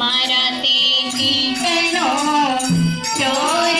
മരത്തെ ചിട്ടനോ ചോര